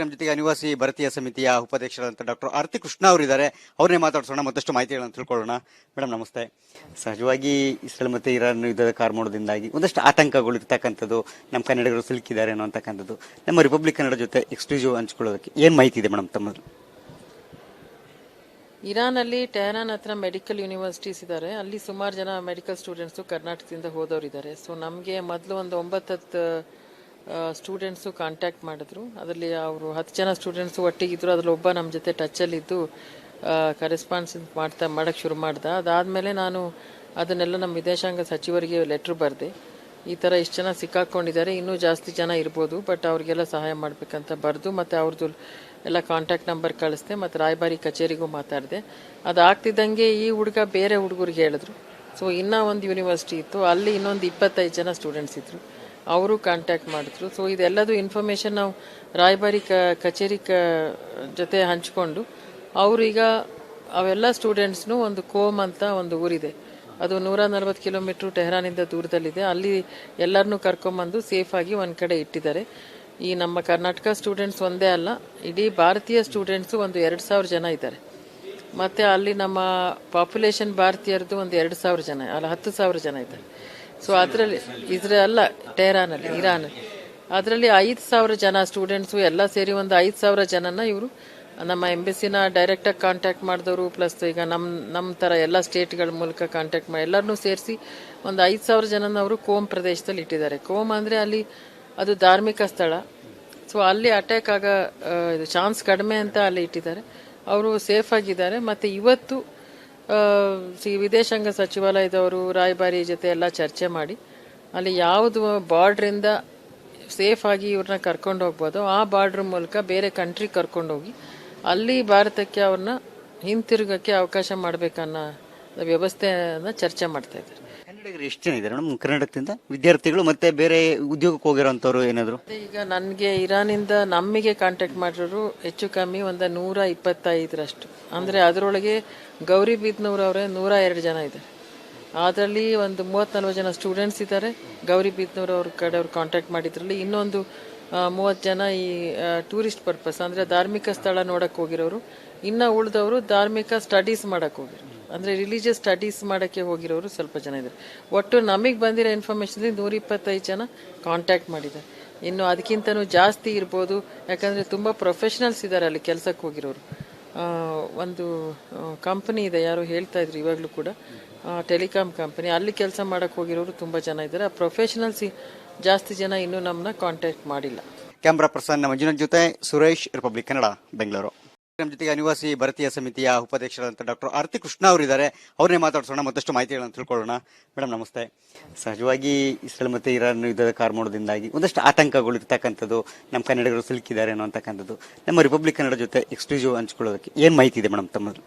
ನಮ್ಮ ಜೊತೆಗೆ ಅನಿವಾಸಿ ಭಾರತೀಯ ಸಮಿತಿಯ ಉಪಾಧ್ಯಕ್ಷರಾದಂಥ ಡಾಕ್ಟರ್ ಆರತಿ ಕೃಷ್ಣ ಅವರಿದ್ದಾರೆ. ಅವರನ್ನೇ ಮಾತಾಡ್ಸೋಣ, ಮತ್ತಷ್ಟು ಮಾಹಿತಿಗಳನ್ನು ತಿಳ್ಕೊಳ್ಳೋಣ. ಮೇಡಮ್ ನಮಸ್ತೆ. ಸಹಜವಾಗಿ ಇಸ್ರೇಲ್ ಮತ್ತು ಇರಾನ್ ಯುದ್ಧದ ಕಾರ್ಮೋಡದಿಂದಾಗಿ ಒಂದಷ್ಟು ಆತಂಕಗಳು ಇರ್ತಕ್ಕಂಥದ್ದು, ನಮ್ಮ ಕನ್ನಡಿಗರು ಸಿಲುಕಿದ್ದಾರೆ ಅನ್ನೋ ಅಂತಕ್ಕಂಥದ್ದು ನಮ್ಮ ರಿಪಬ್ಲಿಕ್ ಕನ್ನಡ ಜೊತೆ ಎಕ್ಸ್ಕ್ಲೂಸಿವ್ ಹಂಚ್ಕೊಳ್ಳೋದಕ್ಕೆ ಏನು ಮಾಹಿತಿ ಇದೆ ಮೇಡಮ್ ತಮ್ಮದು? ಇರಾನಲ್ಲಿ ಟೆಹರಾನ್ ಹತ್ರ ಮೆಡಿಕಲ್ ಯೂನಿವರ್ಸಿಟೀಸ್ ಇದ್ದಾರೆ ಅಲ್ಲಿ ಸುಮಾರು ಜನ ಮೆಡಿಕಲ್ ಸ್ಟೂಡೆಂಟ್ಸು ಕರ್ನಾಟಕದಿಂದ ಹೋದವರಿದ್ದಾರೆ. ಸೊ, ನಮಗೆ ಮೊದಲು ಒಂದು ಒಂಬತ್ತು ಹತ್ತು ಸ್ಟೂಡೆಂಟ್ಸು ಕಾಂಟ್ಯಾಕ್ಟ್ ಮಾಡಿದ್ರು. ಅದರಲ್ಲಿ ಅವರು ಹತ್ತು ಜನ ಸ್ಟೂಡೆಂಟ್ಸು ಒಟ್ಟಿಗಿದ್ರು. ಅದ್ರಲ್ಲಿ ಒಬ್ಬ ನಮ್ಮ ಜೊತೆ ಟಚ್ಚಲ್ಲಿದ್ದು ಕರೆಸ್ಪಾನ್ಸ್ ಮಾಡ್ತಾ ಮಾಡೋಕ್ಕೆ ಶುರು ಮಾಡ್ದೆ. ಅದಾದಮೇಲೆ ನಾನು ಅದನ್ನೆಲ್ಲ ನಮ್ಮ ವಿದೇಶಾಂಗ ಸಚಿವರಿಗೆ ಲೆಟ್ರ್ ಬರೆದೆ. ಈ ಥರ ಇಷ್ಟು ಜನ ಸಿಕ್ಕಾಕೊಂಡಿದ್ದಾರೆ. ಇನ್ನೂ ಜಾಸ್ತಿ ಜನ ಇರ್ಬೋದು ಬಟ್ ಅವ್ರಿಗೆಲ್ಲ ಸಹಾಯ ಮಾಡಬೇಕಂತ ಬರೆದು ಮತ್ತು ಅವ್ರದ್ದು ಎಲ್ಲ ಕಾಂಟ್ಯಾಕ್ಟ್ ನಂಬರ್ ಕಳಿಸ್ದೆ, ಮತ್ತು ರಾಯಭಾರಿ ಕಚೇರಿಗೂ ಮಾತಾಡಿದೆ. ಅದಾಗ್ತಿದ್ದಂಗೆ ಈ ಹುಡುಗ ಬೇರೆ ಹುಡುಗರಿಗೆ ಹೇಳಿದ್ರು. ಸೊ ಇನ್ನೂ ಒಂದು ಯೂನಿವರ್ಸಿಟಿ ಇತ್ತು. ಅಲ್ಲಿ ಇನ್ನೊಂದು ಇಪ್ಪತ್ತೈದು ಜನ ಸ್ಟೂಡೆಂಟ್ಸ್ ಇದ್ರು. ಅವರು ಕಾಂಟ್ಯಾಕ್ಟ್ ಮಾಡಿದ್ರು. ಸೊ ಇದೆಲ್ಲದು ಇನ್ಫಾರ್ಮೇಶನ್ ನಾವು ರಾಯಭಾರಿ ಕ, ಕಚೇರಿ ಕ, ಜೊತೆ ಹಂಚಿಕೊಂಡು, ಅವರೀಗ ಅವೆಲ್ಲ ಸ್ಟೂಡೆಂಟ್ಸ್ನು ಒಂದು ಕೋಮ್ ಅಂತ ಒಂದು ಊರಿದೆ. ಅದು ನೂರ ನಲ್ವತ್ತು ಕಿಲೋಮೀಟ್ರ್ ಟೆಹರಾನಿಂದ ದೂರದಲ್ಲಿದೆ. ಅಲ್ಲಿ ಎಲ್ಲರನ್ನೂ ಕರ್ಕೊಂಬಂದು ಸೇಫಾಗಿ ಒಂದು ಕಡೆ ಇಟ್ಟಿದ್ದಾರೆ. ಈ ನಮ್ಮ ಕರ್ನಾಟಕ ಸ್ಟೂಡೆಂಟ್ಸ್ ಒಂದೇ ಅಲ್ಲ, ಇಡೀ ಭಾರತೀಯ ಸ್ಟೂಡೆಂಟ್ಸು ಒಂದು ಎರಡು ಸಾವಿರ ಜನ ಇದ್ದಾರೆ. ಮತ್ತು ಅಲ್ಲಿ ನಮ್ಮ ಪಾಪ್ಯುಲೇಷನ್ ಭಾರತೀಯರದ್ದು ಒಂದು ಎರಡು ಸಾವಿರ ಜನ, ಅಲ್ಲ ಹತ್ತು ಸಾವಿರ ಜನ ಇದ್ದಾರೆ. ಸೊ ಅದರಲ್ಲಿ ಇದ್ರ ಅಲ್ಲ, ಟೆಹರಾನಲ್ಲಿ ಇರಾನ್ ಅದರಲ್ಲಿ ಐದು ಸಾವಿರ ಜನ ಸ್ಟೂಡೆಂಟ್ಸು ಎಲ್ಲ ಸೇರಿ ಒಂದು ಐದು ಸಾವಿರ ಜನನ ಇವರು, ನಮ್ಮ ಎಂಬಸಿನ ಡೈರೆಕ್ಟಾಗಿ ಕಾಂಟ್ಯಾಕ್ಟ್ ಮಾಡಿದವರು ಪ್ಲಸ್ ಈಗ ನಮ್ಮ ನಮ್ಮ ಥರ ಎಲ್ಲ ಸ್ಟೇಟ್ಗಳ ಮೂಲಕ ಕಾಂಟ್ಯಾಕ್ಟ್ ಮಾಡಿ ಎಲ್ಲರನ್ನೂ ಸೇರಿಸಿ ಒಂದು ಐದು ಸಾವಿರ ಜನನ ಅವರು ಕೋಮ್ ಪ್ರದೇಶದಲ್ಲಿ ಇಟ್ಟಿದ್ದಾರೆ. ಕೋಮ್ ಅಂದರೆ ಅಲ್ಲಿ ಅದು ಧಾರ್ಮಿಕ ಸ್ಥಳ. ಸೊ ಅಲ್ಲಿ ಅಟ್ಯಾಕ್ ಆಗ ಚಾನ್ಸ್ ಕಡಿಮೆ ಅಂತ ಅಲ್ಲಿ ಇಟ್ಟಿದ್ದಾರೆ. ಅವರು ಸೇಫ್ ಆಗಿದ್ದಾರೆ. ಮತ್ತು ಇವತ್ತು ಸಿ- ವಿದೇಶಾಂಗ ಸಚಿವಾಲಯದವರು ರಾಯಭಾರಿ ಜೊತೆ ಎಲ್ಲ ಚರ್ಚೆ ಮಾಡಿ, ಅಲ್ಲಿ ಯಾವುದು ಬಾರ್ಡ್ರಿಂದ ಸೇಫಾಗಿ ಇವ್ರನ್ನ ಕರ್ಕೊಂಡು ಹೋಗ್ಬೋದು, ಆ ಬಾರ್ಡ್ರ್ ಮೂಲಕ ಬೇರೆ ಕಂಟ್ರಿ ಕರ್ಕೊಂಡೋಗಿ ಅಲ್ಲಿ ಭಾರತಕ್ಕೆ ಅವ್ರನ್ನ ಹಿಂತಿರುಗಕ್ಕೆ ಅವಕಾಶ ಮಾಡಬೇಕನ್ನೋ ವ್ಯವಸ್ಥೆಯನ್ನು ಚರ್ಚೆ ಮಾಡ್ತಾ ಇದ್ದಾರೆ. ಕನ್ನಡಿಗರು ಎಷ್ಟು ಜನ ಇದ್ದಾರೆ? ಕರ್ನಾಟಕದಿಂದ ವಿದ್ಯಾರ್ಥಿಗಳು ಮತ್ತೆ ಬೇರೆ ಉದ್ಯೋಗಕ್ಕೆ ಹೋಗಿರೋಂಥವ್ರು ಏನಾದ್ರು? ಈಗ ನನಗೆ ಇರಾನಿಂದ ನಮಗೆ ಕಾಂಟ್ಯಾಕ್ಟ್ ಮಾಡಿರೋರು ಹೆಚ್ಚು ಕಮ್ಮಿ ಒಂದು ನೂರ ಇಪ್ಪತ್ತೈದರಷ್ಟು. ಅಂದರೆ ಅದರೊಳಗೆ ಗೌರಿಬಿದ್ನೂರವರೇ ನೂರ ಎರಡು ಜನ ಇದ್ದಾರೆ. ಅದರಲ್ಲಿ ಒಂದು ಮೂವತ್ತು ನಲ್ವತ್ತು ಜನ ಸ್ಟೂಡೆಂಟ್ಸ್ ಇದ್ದಾರೆ. ಗೌರಿಬಿದ್ನೂರ್ ಅವ್ರ ಕಡೆ ಅವ್ರು ಕಾಂಟ್ಯಾಕ್ಟ್ ಮಾಡಿದ್ರಲ್ಲಿ ಇನ್ನೊಂದು ಮೂವತ್ತು ಜನ ಈ ಟೂರಿಸ್ಟ್ ಪರ್ಪಸ್ ಅಂದರೆ ಧಾರ್ಮಿಕ ಸ್ಥಳ ನೋಡಕ್ಕೆ ಹೋಗಿರೋರು. ಇನ್ನು ಉಳಿದವರು ಧಾರ್ಮಿಕ ಸ್ಟಡೀಸ್ ಮಾಡಕ್ಕೆ ಹೋಗಿರೋರು. ಅಂದರೆ ರಿಲಿಜಿಯಸ್ ಸ್ಟಡೀಸ್ ಮಾಡೋಕ್ಕೆ ಹೋಗಿರೋರು ಸ್ವಲ್ಪ ಜನ ಇದ್ದಾರೆ. ಒಟ್ಟು ನಮಗೆ ಬಂದಿರೋ ಇನ್ಫಾರ್ಮೇಷನ್ ನೂರ ಇಪ್ಪತ್ತೈದು ಜನ ಕಾಂಟ್ಯಾಕ್ಟ್ ಮಾಡಿದ್ದಾರೆ. ಇನ್ನು ಅದಕ್ಕಿಂತನೂ ಜಾಸ್ತಿ ಇರ್ಬೋದು. ಯಾಕಂದರೆ ತುಂಬ ಪ್ರೊಫೆಷನಲ್ಸ್ ಇದ್ದಾರೆ ಅಲ್ಲಿ ಕೆಲಸಕ್ಕೆ ಹೋಗಿರೋರು. ಒಂದು ಕಂಪನಿ ಇದೆ, ಯಾರು ಹೇಳ್ತಾ ಇದ್ರು ಇವಾಗಲೂ ಕೂಡ. ಟೆಲಿಕಾಮ್ ಕಂಪನಿ ಅಲ್ಲಿ ಕೆಲಸ ಮಾಡಕ್ಕೆ ಹೋಗಿರೋರು ತುಂಬ ಜನ ಇದ್ದಾರೆ. ಆ ಪ್ರೊಫೆಷನಲ್ಸ್ ಜಾಸ್ತಿ ಜನ ಇನ್ನೂ ನಮ್ಮನ್ನ ಕಾಂಟ್ಯಾಕ್ಟ್ ಮಾಡಿಲ್ಲ. ಕ್ಯಾಮ್ರಾ ಪರ್ಸನ್ ಮಂಜುನಾಥ್ ಜೊತೆ ಸುರೇಶ್ ರಿಪಬ್ಲಿಕ್ ಕನ್ನಡ ಬೆಂಗಳೂರು ನಮ್ಮ ಜೊತೆಗೆ ಅನಿವಾಸಿ ಭಾರತೀಯ ಸಮಿತಿಯ ಉಪಾಧ್ಯಕ್ಷರಾದಂಥ ಡಾಕ್ಟರ್ ಆರತಿ ಕೃಷ್ಣ ಅವರಿದ್ದಾರೆ. ಅವರನ್ನೇ ಮಾತಾಡ್ಸೋಣ, ಮತ್ತಷ್ಟು ಮಾಹಿತಿಗಳನ್ನು ತಿಳ್ಕೊಳ್ಳೋಣ. ಮೇಡಮ್, ನಮಸ್ತೆ. ಸಹಜವಾಗಿ ಇಸ್ರೇಲ್ ಮತ್ತು ಇರಾನ್ ಯುದ್ಧದ ಕಾರ್ಮೋಡದಿಂದಾಗಿ ಒಂದಷ್ಟು ಆತಂಕಗಳು ಇರ್ತಕ್ಕಂಥದ್ದು, ನಮ್ಮ ಕನ್ನಡಿಗರು ಸಿಲುಕಿದ್ದಾರೆ ಅನ್ನೋ ಅಂತಕ್ಕಂಥದ್ದು ನಮ್ಮ ರಿಪಬ್ಲಿಕ್ ಕನ್ನಡ ಜೊತೆ ಎಕ್ಸ್ಕ್ಲೂಸಿವ್ ಹಂಚ್ಕೊಳ್ಳೋದಕ್ಕೆ ಏನು ಮಾಹಿತಿ ಇದೆ ಮೇಡಮ್ ತಮ್ಮದು?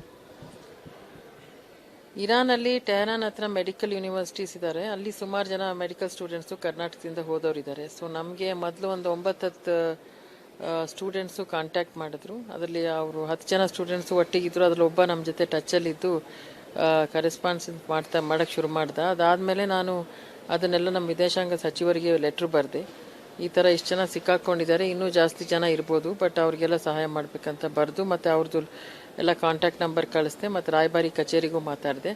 ಇರಾನಲ್ಲಿ ಟೆಹರಾನ್ ಹತ್ರ ಮೆಡಿಕಲ್ ಯೂನಿವರ್ಸಿಟೀಸ್ ಇದ್ದಾರೆ ಅಲ್ಲಿ ಸುಮಾರು ಜನ ಮೆಡಿಕಲ್ ಸ್ಟೂಡೆಂಟ್ಸು ಕರ್ನಾಟಕದಿಂದ ಹೋದವರಿದ್ದಾರೆ. ಸೊ, ನಮಗೆ ಮೊದಲು ಒಂದು ಒಂಬತ್ತು ಹತ್ತು ಸ್ಟೂಡೆಂಟ್ಸು ಕಾಂಟ್ಯಾಕ್ಟ್ ಮಾಡಿದ್ರು. ಅದರಲ್ಲಿ ಅವರು ಹತ್ತು ಜನ ಸ್ಟೂಡೆಂಟ್ಸು ಒಟ್ಟಿಗಿದ್ರು. ಅದರಲ್ಲಿ ಒಬ್ಬ ನಮ್ಮ ಜೊತೆ ಟಚ್ಚಲ್ಲಿದ್ದು ಕರೆಸ್ಪಾನ್ಸ್ ಮಾಡ್ತಾ ಮಾಡೋಕ್ಕೆ ಶುರು ಮಾಡ್ದೆ. ಅದಾದಮೇಲೆ ನಾನು ಅದನ್ನೆಲ್ಲ ನಮ್ಮ ವಿದೇಶಾಂಗ ಸಚಿವರಿಗೆ ಲೆಟ್ರ್ ಬರೆದೆ. ಈ ಥರ ಇಷ್ಟು ಜನ ಸಿಕ್ಕಾಕೊಂಡಿದ್ದಾರೆ. ಇನ್ನೂ ಜಾಸ್ತಿ ಜನ ಇರ್ಬೋದು ಬಟ್ ಅವ್ರಿಗೆಲ್ಲ ಸಹಾಯ ಮಾಡಬೇಕಂತ ಬರೆದು ಮತ್ತು ಅವ್ರದ್ದು ಎಲ್ಲ ಕಾಂಟ್ಯಾಕ್ಟ್ ನಂಬರ್ ಕಳಿಸ್ದೆ, ಮತ್ತು ರಾಯಭಾರಿ ಕಚೇರಿಗೂ ಮಾತಾಡಿದೆ.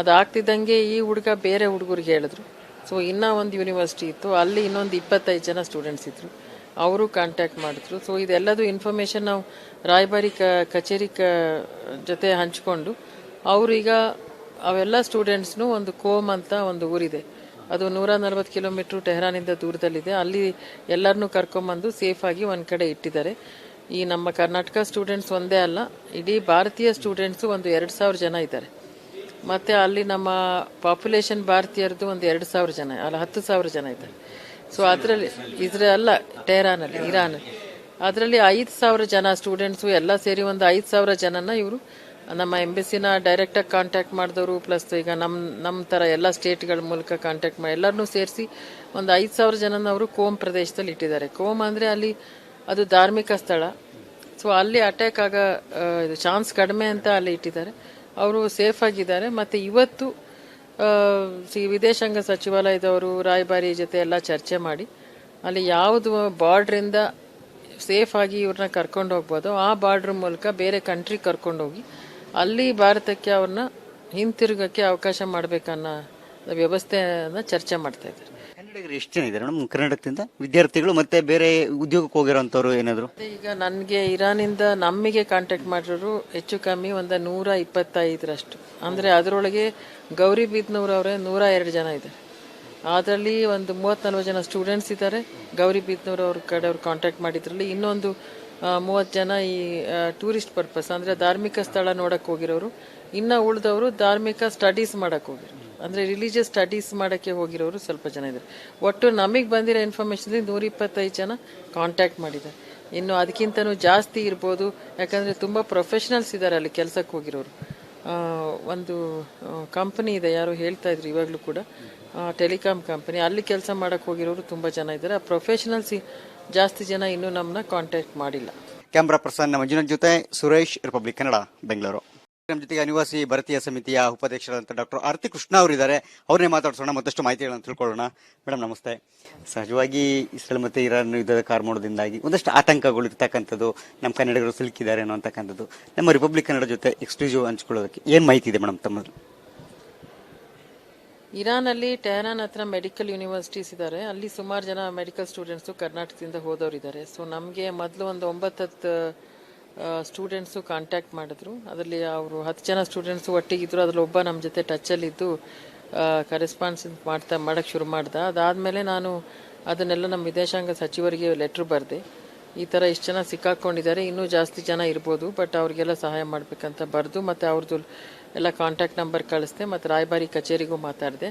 ಅದಾಗ್ತಿದ್ದಂಗೆ ಈ ಹುಡುಗ ಬೇರೆ ಹುಡುಗರಿಗೆ ಹೇಳಿದ್ರು. ಸೊ ಇನ್ನೂ ಒಂದು ಯೂನಿವರ್ಸಿಟಿ ಇತ್ತು. ಅಲ್ಲಿ ಇನ್ನೊಂದು ಇಪ್ಪತ್ತೈದು ಜನ ಸ್ಟೂಡೆಂಟ್ಸ್ ಇದ್ರು. ಅವರು ಕಾಂಟ್ಯಾಕ್ಟ್ ಮಾಡಿದ್ರು. ಸೊ ಇದೆಲ್ಲದು ಇನ್ಫಾರ್ಮೇಶನ್ ನಾವು ರಾಯಭಾರಿ ಕ, ಕಚೇರಿ ಕ, ಜೊತೆ ಹಂಚಿಕೊಂಡು, ಅವರೀಗ ಅವೆಲ್ಲ ಸ್ಟೂಡೆಂಟ್ಸ್ನು ಒಂದು ಕೋಮ್ ಅಂತ ಒಂದು ಊರಿದೆ. ಅದು ನೂರ ನಲ್ವತ್ತು ಕಿಲೋಮೀಟ್ರ್ ಟೆಹರಾನಿಂದ ದೂರದಲ್ಲಿದೆ. ಅಲ್ಲಿ ಎಲ್ಲರನ್ನೂ ಕರ್ಕೊಂಬಂದು ಸೇಫಾಗಿ ಒಂದು ಕಡೆ ಇಟ್ಟಿದ್ದಾರೆ. ಈ ನಮ್ಮ ಕರ್ನಾಟಕ ಸ್ಟೂಡೆಂಟ್ಸ್ ಒಂದೇ ಅಲ್ಲ, ಇಡೀ ಭಾರತೀಯ ಸ್ಟೂಡೆಂಟ್ಸು ಒಂದು ಎರಡು ಸಾವಿರ ಜನ ಇದ್ದಾರೆ. ಮತ್ತು ಅಲ್ಲಿ ನಮ್ಮ ಪಾಪ್ಯುಲೇಷನ್ ಭಾರತೀಯರದ್ದು ಒಂದು ಎರಡು ಸಾವಿರ ಜನ, ಅಲ್ಲ ಹತ್ತು ಸಾವಿರ ಜನ ಇದ್ದಾರೆ. ಸೊ ಅದರಲ್ಲಿ ಇದ್ರ ಅಲ್ಲ, ಟೆಹರಾನಲ್ಲಿ ಇರಾನ್ ಅದರಲ್ಲಿ ಐದು ಸಾವಿರ ಜನ ಸ್ಟೂಡೆಂಟ್ಸು ಎಲ್ಲ ಸೇರಿ ಒಂದು ಐದು ಸಾವಿರ ಜನನ ಇವರು, ನಮ್ಮ ಎಂಬಸಿನ ಡೈರೆಕ್ಟಾಗಿ ಕಾಂಟ್ಯಾಕ್ಟ್ ಮಾಡಿದವರು ಪ್ಲಸ್ ಈಗ ನಮ್ಮ ನಮ್ಮ ಥರ ಎಲ್ಲ ಸ್ಟೇಟ್ಗಳ ಮೂಲಕ ಕಾಂಟ್ಯಾಕ್ಟ್ ಮಾಡಿ ಎಲ್ಲರನ್ನೂ ಸೇರಿಸಿ ಒಂದು ಐದು ಸಾವಿರ ಜನನ ಅವರು ಕೋಮ್ ಪ್ರದೇಶದಲ್ಲಿ ಇಟ್ಟಿದ್ದಾರೆ. ಕೋಮ್ ಅಂದರೆ ಅಲ್ಲಿ ಅದು ಧಾರ್ಮಿಕ ಸ್ಥಳ. ಸೊ ಅಲ್ಲಿ ಅಟ್ಯಾಕ್ ಆಗ ಚಾನ್ಸ್ ಕಡಿಮೆ ಅಂತ ಅಲ್ಲಿ ಇಟ್ಟಿದ್ದಾರೆ. ಅವರು ಸೇಫ್ ಆಗಿದ್ದಾರೆ. ಮತ್ತು ಇವತ್ತು ಸಿ- ವಿದೇಶಾಂಗ ಸಚಿವಾಲಯದವರು ರಾಯಭಾರಿ ಜೊತೆ ಎಲ್ಲ ಚರ್ಚೆ ಮಾಡಿ ಅಲ್ಲಿ ಯಾವುದು ಬಾರ್ಡ್ರಿಂದ ಸೇಫಾಗಿ ಇವ್ರನ್ನ ಕರ್ಕೊಂಡು ಹೋಗ್ಬೋದು, ಆ ಬಾರ್ಡ್ರ್ ಮೂಲಕ ಬೇರೆ ಕಂಟ್ರಿ ಕರ್ಕೊಂಡೋಗಿ ಅಲ್ಲಿ ಭಾರತಕ್ಕೆ ಅವ್ರನ್ನ ಹಿಂತಿರುಗಕ್ಕೆ ಅವಕಾಶ ಮಾಡಬೇಕನ್ನೋ ವ್ಯವಸ್ಥೆಯನ್ನು ಚರ್ಚೆ ಮಾಡ್ತಾ ಇದ್ದಾರೆ. ಕನ್ನಡಿಗರು ಎಷ್ಟು ಜನ ಇದ್ದಾರೆ? ಕರ್ನಾಟಕದಿಂದ ವಿದ್ಯಾರ್ಥಿಗಳು ಮತ್ತೆ ಬೇರೆ ಉದ್ಯೋಗಕ್ಕೆ ಹೋಗಿರೋಂಥವ್ರು ಏನಾದ್ರು? ಈಗ ನನಗೆ ಇರಾನಿಂದ ನಮಗೆ ಕಾಂಟ್ಯಾಕ್ಟ್ ಮಾಡಿರೋರು ಹೆಚ್ಚು ಕಮ್ಮಿ ಒಂದು ನೂರ ಇಪ್ಪತ್ತೈದರಷ್ಟು. ಅಂದರೆ ಅದರೊಳಗೆ ಗೌರಿಬಿದ್ನೂರವರೇ ನೂರ ಎರಡು ಜನ ಇದ್ದಾರೆ. ಅದರಲ್ಲಿ ಒಂದು ಮೂವತ್ತು ನಲ್ವತ್ತು ಜನ ಸ್ಟೂಡೆಂಟ್ಸ್ ಇದ್ದಾರೆ. ಗೌರಿಬಿದ್ನೂರ್ ಅವ್ರ ಕಡೆ ಅವ್ರು ಕಾಂಟ್ಯಾಕ್ಟ್ ಮಾಡಿದ್ರಲ್ಲಿ ಇನ್ನೊಂದು ಮೂವತ್ತು ಜನ ಈ ಟೂರಿಸ್ಟ್ ಪರ್ಪಸ್ ಅಂದರೆ ಧಾರ್ಮಿಕ ಸ್ಥಳ ನೋಡಕ್ಕೆ ಹೋಗಿರೋರು. ಇನ್ನು ಉಳಿದವರು ಧಾರ್ಮಿಕ ಸ್ಟಡೀಸ್ ಮಾಡಕ್ಕೆ ಹೋಗಿರೋರು. ಅಂದರೆ ರಿಲಿಜಿಯಸ್ ಸ್ಟಡೀಸ್ ಮಾಡೋಕ್ಕೆ ಹೋಗಿರೋರು ಸ್ವಲ್ಪ ಜನ ಇದ್ದಾರೆ. ಒಟ್ಟು ನಮಗೆ ಬಂದಿರೋ ಇನ್ಫಾರ್ಮೇಷನ್ ನೂರ ಇಪ್ಪತ್ತೈದು ಜನ ಕಾಂಟ್ಯಾಕ್ಟ್ ಮಾಡಿದ್ದಾರೆ. ಇನ್ನು ಅದಕ್ಕಿಂತನೂ ಜಾಸ್ತಿ ಇರ್ಬೋದು. ಯಾಕಂದರೆ ತುಂಬ ಪ್ರೊಫೆಷನಲ್ಸ್ ಇದ್ದಾರೆ ಅಲ್ಲಿ ಕೆಲಸಕ್ಕೆ ಹೋಗಿರೋರು. ಒಂದು ಕಂಪನಿ ಇದೆ, ಯಾರು ಹೇಳ್ತಾ ಇದ್ರು ಇವಾಗಲೂ ಕೂಡ. ಟೆಲಿಕಾಮ್ ಕಂಪನಿ ಅಲ್ಲಿ ಕೆಲಸ ಮಾಡಕ್ಕೆ ಹೋಗಿರೋರು ತುಂಬ ಜನ ಇದ್ದಾರೆ. ಆ ಪ್ರೊಫೆಷನಲ್ಸ್ ಜಾಸ್ತಿ ಜನ ಇನ್ನೂ ನಮ್ಮನ್ನ ಕಾಂಟ್ಯಾಕ್ಟ್ ಮಾಡಿಲ್ಲ. ಕ್ಯಾಮ್ರಾ ಪರ್ಸನ್ ಮಂಜುನಾಥ್ ಜೊತೆ ಸುರೇಶ್ ರಿಪಬ್ಲಿಕ್ ಕನ್ನಡ ಬೆಂಗಳೂರು ನಮ್ಮ ಜೊತೆಗೆ ಅನಿವಾಸಿ ಭಾರತೀಯ ಸಮಿತಿಯ ಉಪಾಧ್ಯಕ್ಷರಾದಂಥ ಡಾಕ್ಟರ್ ಆರತಿ ಕೃಷ್ಣ ಅವರಿದ್ದಾರೆ. ಅವರನ್ನೇ ಮಾತಾಡ್ಸೋಣ ಮತ್ತಷ್ಟು ಮಾಹಿತಿಗಳನ್ನು ತಿಳ್ಕೊಳ್ಳೋಣ. ಮೇಡಮ್ ನಮಸ್ತೆ. ಸಹಜವಾಗಿ ಇಸ್ರೇಲ್ ಮತ್ತು ಇರಾನ್ ಯುದ್ಧದ ಕಾರ್ಮೋಡದಿಂದಾಗಿ ಒಂದಷ್ಟು ಆತಂಕಗಳು ಇರ್ತಕ್ಕಂಥದ್ದು ನಮ್ಮ ಕನ್ನಡಿಗರು ಸಿಲುಕಿದ್ದಾರೆ ಅನ್ನೋ ಅಂತಕ್ಕಂಥದ್ದು ನಮ್ಮ ರಿಪಬ್ಲಿಕ್ ಕನ್ನಡ ಜೊತೆ ಎಕ್ಸ್ಕ್ಲೂಸಿವ್ ಹಂಚ್ಕೊಳ್ಳೋದಕ್ಕೆ ಏನು ಮಾಹಿತಿ ಇದೆ ಮೇಡಮ್ ತಮ್ಮದು ಇರಾನಲ್ಲಿ ಟೆಹರಾನ್ ಹತ್ರ ಮೆಡಿಕಲ್ ಯೂನಿವರ್ಸಿಟೀಸ್ ಇದ್ದಾರೆ ಅಲ್ಲಿ ಸುಮಾರು ಜನ ಮೆಡಿಕಲ್ ಸ್ಟೂಡೆಂಟ್ಸು ಕರ್ನಾಟಕದಿಂದ ಹೋದವರಿದ್ದಾರೆ. ಸೊ ನಮಗೆ ಮೊದಲು ಒಂದು ಒಂಬತ್ತು ಹತ್ತು ಸ್ಟೂಡೆಂಟ್ಸು ಕಾಂಟ್ಯಾಕ್ಟ್ ಮಾಡಿದ್ರು. ಅದರಲ್ಲಿ ಅವರು ಹತ್ತು ಜನ ಸ್ಟೂಡೆಂಟ್ಸು ಒಟ್ಟಿಗಿದ್ರು. ಅದ್ರಲ್ಲಿ ಒಬ್ಬ ನಮ್ಮ ಜೊತೆ ಟಚ್ಚಲ್ಲಿದ್ದು ಕರೆಸ್ಪಾನ್ಸ್ ಮಾಡ್ತಾ ಮಾಡೋಕ್ಕೆ ಶುರು ಮಾಡ್ದೆ. ಅದಾದಮೇಲೆ ನಾನು ಅದನ್ನೆಲ್ಲ ನಮ್ಮ ವಿದೇಶಾಂಗ ಸಚಿವರಿಗೆ ಲೆಟ್ರ್ ಬರೆದೆ. ಈ ಥರ ಇಷ್ಟು ಜನ ಸಿಕ್ಕಾಕೊಂಡಿದ್ದಾರೆ. ಇನ್ನೂ ಜಾಸ್ತಿ ಜನ ಇರ್ಬೋದು ಬಟ್ ಅವ್ರಿಗೆಲ್ಲ ಸಹಾಯ ಮಾಡಬೇಕಂತ ಬರೆದು ಮತ್ತು ಅವ್ರದ್ದು ಎಲ್ಲ ಕಾಂಟ್ಯಾಕ್ಟ್ ನಂಬರ್ ಕಳಿಸ್ದೆ, ಮತ್ತು ರಾಯಭಾರಿ ಕಚೇರಿಗೂ ಮಾತಾಡಿದೆ.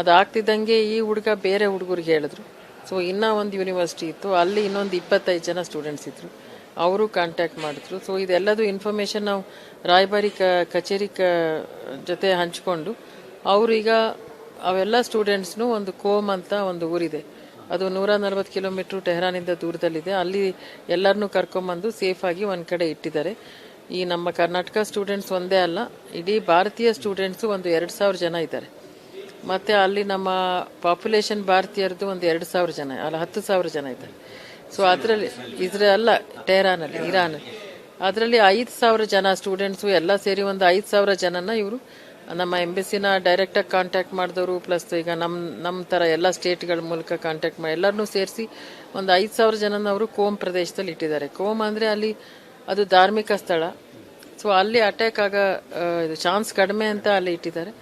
ಅದಾಗ್ತಿದ್ದಂಗೆ ಈ ಹುಡುಗ ಬೇರೆ ಹುಡುಗರಿಗೆ ಹೇಳಿದ್ರು. ಸೊ ಇನ್ನೂ ಒಂದು ಯೂನಿವರ್ಸಿಟಿ ಇತ್ತು. ಅಲ್ಲಿ ಇನ್ನೊಂದು ಇಪ್ಪತ್ತೈದು ಜನ ಸ್ಟೂಡೆಂಟ್ಸ್ ಇದ್ದರು ಅವರು ಕಾಂಟ್ಯಾಕ್ಟ್ ಮಾಡಿದ್ರು. ಸೊ ಇದೆಲ್ಲದು ಇನ್ಫಾರ್ಮೇಶನ್ ನಾವು ರಾಯಭಾರಿ ಕ, ಕಚೇರಿ ಕ, ಜೊತೆ ಹಂಚಿಕೊಂಡು, ಅವರೀಗ ಅವೆಲ್ಲ ಸ್ಟೂಡೆಂಟ್ಸ್ನು ಒಂದು ಕೋಮ್ ಅಂತ ಒಂದು ಊರಿದೆ. ಅದು ನೂರ ನಲ್ವತ್ತು ಕಿಲೋಮೀಟ್ರ್ ಟೆಹರಾನಿಂದ ದೂರದಲ್ಲಿದೆ. ಅಲ್ಲಿ ಎಲ್ಲರನ್ನೂ ಕರ್ಕೊಂಬಂದು ಸೇಫಾಗಿ ಒಂದು ಕಡೆ ಇಟ್ಟಿದ್ದಾರೆ. ಈ ನಮ್ಮ ಕರ್ನಾಟಕ ಸ್ಟೂಡೆಂಟ್ಸ್ ಒಂದೇ ಅಲ್ಲ, ಇಡೀ ಭಾರತೀಯ ಸ್ಟೂಡೆಂಟ್ಸು ಒಂದು ಎರಡು ಸಾವಿರ ಜನ ಇದ್ದಾರೆ. ಮತ್ತು ಅಲ್ಲಿ ನಮ್ಮ ಪಾಪ್ಯುಲೇಷನ್ ಭಾರತೀಯರದ್ದು ಒಂದು ಎರಡು ಸಾವಿರ ಜನ, ಅಲ್ಲ ಹತ್ತು ಸಾವಿರ ಜನ ಇದ್ದಾರೆ. ಸೊ ಅದರಲ್ಲಿ ಇದ್ರ ಅಲ್ಲ, ಟೆಹರಾನಲ್ಲಿ ಇರಾನ್ ಅದರಲ್ಲಿ ಐದು ಸಾವಿರ ಜನ ಸ್ಟೂಡೆಂಟ್ಸು ಎಲ್ಲ ಸೇರಿ ಒಂದು ಐದು ಸಾವಿರ ಜನನ ಇವರು, ನಮ್ಮ ಎಂಬಸಿನ ಡೈರೆಕ್ಟಾಗಿ ಕಾಂಟ್ಯಾಕ್ಟ್ ಮಾಡಿದವರು ಪ್ಲಸ್ ಈಗ ನಮ್ಮ ನಮ್ಮ ಥರ ಎಲ್ಲ ಸ್ಟೇಟ್ಗಳ ಮೂಲಕ ಕಾಂಟ್ಯಾಕ್ಟ್ ಮಾಡಿ ಎಲ್ಲರನ್ನೂ ಸೇರಿಸಿ ಒಂದು ಐದು ಸಾವಿರ ಜನನ ಅವರು ಕೋಮ್ ಪ್ರದೇಶದಲ್ಲಿ ಇಟ್ಟಿದ್ದಾರೆ. ಕೋಮ್ ಅಂದರೆ ಅಲ್ಲಿ ಅದು ಧಾರ್ಮಿಕ ಸ್ಥಳ. ಸೊ ಅಲ್ಲಿ ಅಟ್ಯಾಕ್ ಆಗ ಚಾನ್ಸ್ ಕಡಿಮೆ ಅಂತ ಅಲ್ಲಿ ಇಟ್ಟಿದ್ದಾರೆ.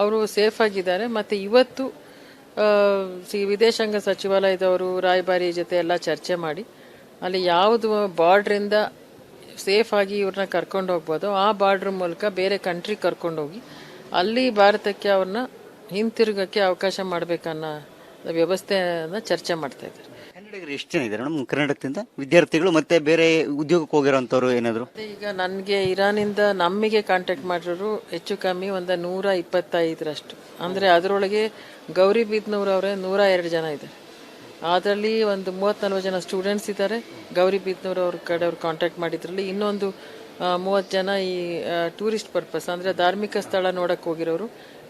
ಅವರು ಸೇಫ್ ಆಗಿದ್ದಾರೆ. ಮತ್ತು ಇವತ್ತು ಸಿ- ವಿದೇಶಾಂಗ ಸಚಿವಾಲಯದವರು ರಾಯಭಾರಿ ಜೊತೆ ಎಲ್ಲ ಚರ್ಚೆ ಮಾಡಿ, ಅಲ್ಲಿ ಯಾವುದು ಬಾರ್ಡ್ರಿಂದ ಸೇಫ್ ಆಗಿ ಇವ್ರನ್ನ ಕರ್ಕೊಂಡು ಹೋಗ್ಬೋದು, ಆ ಬಾರ್ಡ್ರ್ ಮೂಲಕ ಬೇರೆ ಕಂಟ್ರಿ ಕರ್ಕೊಂಡೋಗಿ ಅಲ್ಲಿ ಭಾರತಕ್ಕೆ ಅವ್ರನ್ನ ಹಿಂತಿರುಗಕ್ಕೆ ಅವಕಾಶ ಮಾಡಬೇಕನ್ನೋ ವ್ಯವಸ್ಥೆಯನ್ನು ಚರ್ಚೆ ಮಾಡ್ತಾ ಇದ್ದಾರೆ. ಕನ್ನಡಿಗರು ಎಷ್ಟು ಜನ ಇದ್ದಾರೆ? ಮೇಡಮ್ ಕರ್ನಾಟಕದಿಂದ ವಿದ್ಯಾರ್ಥಿಗಳು ಮತ್ತೆ ಬೇರೆ ಉದ್ಯೋಗಕ್ಕೆ ಹೋಗಿರೋಂಥವ್ರು ಏನಾದ್ರು? ಈಗ ನನಗೆ ಇರಾನಿಂದ ನಮಗೆ ಕಾಂಟ್ಯಾಕ್ಟ್ ಮಾಡಿರೋರು ಹೆಚ್ಚು ಕಮ್ಮಿ ಒಂದು ನೂರ ಇಪ್ಪತ್ತೈದರಷ್ಟು. ಅಂದರೆ ಅದರೊಳಗೆ ಗೌರಿ ಬೀದ್ನೂರವರೇ ನೂರ ಎರಡು ಜನ ಇದ್ದಾರೆ. ಅದರಲ್ಲಿ ಒಂದು ಮೂವತ್ತ್ ನಲ್ವತ್ತು ಜನ ಸ್ಟೂಡೆಂಟ್ಸ್ ಇದ್ದಾರೆ. ಗೌರಿಬಿದ್ನೂರ್ ಅವ್ರ ಕಡೆ ಅವ್ರು ಕಾಂಟ್ಯಾಕ್ಟ್ ಮಾಡಿದ್ರಲ್ಲಿ ಇನ್ನೊಂದು ಮೂವತ್ತು ಜನ ಈ ಟೂರಿಸ್ಟ್ ಪರ್ಪಸ್ ಅಂದರೆ ಧಾರ್ಮಿಕ ಸ್ಥಳ ನೋಡಕ್ಕೆ ಹೋಗಿರೋರು.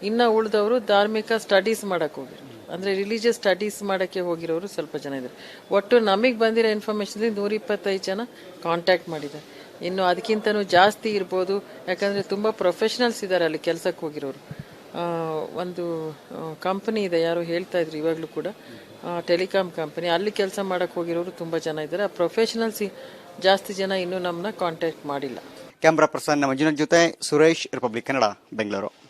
ಇನ್ನು ಉಳಿದವರು ಧಾರ್ಮಿಕ ಸ್ಟಡೀಸ್ ಮಾಡಕ್ಕೆ ಹೋಗಿರೋರು ಅಂದರೆ ರಿಲಿಜಿಯಸ್ ಸ್ಟಡೀಸ್ ಮಾಡೋಕ್ಕೆ ಹೋಗಿರೋರು ಸ್ವಲ್ಪ ಜನ ಇದ್ದಾರೆ ಒಟ್ಟು ನಮಗೆ ಬಂದಿರೋ ಇನ್ಫಾರ್ಮೇಷನ್ ನೂರ ಇಪ್ಪತ್ತೈದು ಜನ ಕಾಂಟ್ಯಾಕ್ಟ್ ಮಾಡಿದ್ದಾರೆ. ಇನ್ನು ಅದಕ್ಕಿಂತನೂ ಜಾಸ್ತಿ ಇರ್ಬೋದು. ಯಾಕಂದರೆ ತುಂಬ ಪ್ರೊಫೆಷನಲ್ಸ್ ಇದ್ದಾರೆ ಅಲ್ಲಿ ಕೆಲಸಕ್ಕೆ ಹೋಗಿರೋರು. ಒಂದು ಕಂಪನಿ ಇದೆ, ಯಾರು ಹೇಳ್ತಾ ಇದ್ರು ಇವಾಗಲೂ ಕೂಡ. ಟೆಲಿಕಾಂ ಕಂಪನಿ ಅಲ್ಲಿ ಕೆಲಸ ಮಾಡಕ್ಕೆ ಹೋಗಿರೋರು ತುಂಬ ಜನ ಇದ್ದಾರೆ. ಆ ಪ್ರೊಫೆಷನಲ್ಸ್ ಜಾಸ್ತಿ ಜನ ಇನ್ನೂ ನಮ್ಮನ್ನ ಕಾಂಟ್ಯಾಕ್ಟ್ ಮಾಡಿಲ್ಲ. ಕ್ಯಾಮ್ರಾ ಪರ್ಸನ್ ಮಂಜುನಾಥ್ ಜೊತೆ ಸುರೇಶ್ ರಿಪಬ್ಲಿಕ್ ಕನ್ನಡ ಬೆಂಗಳೂರು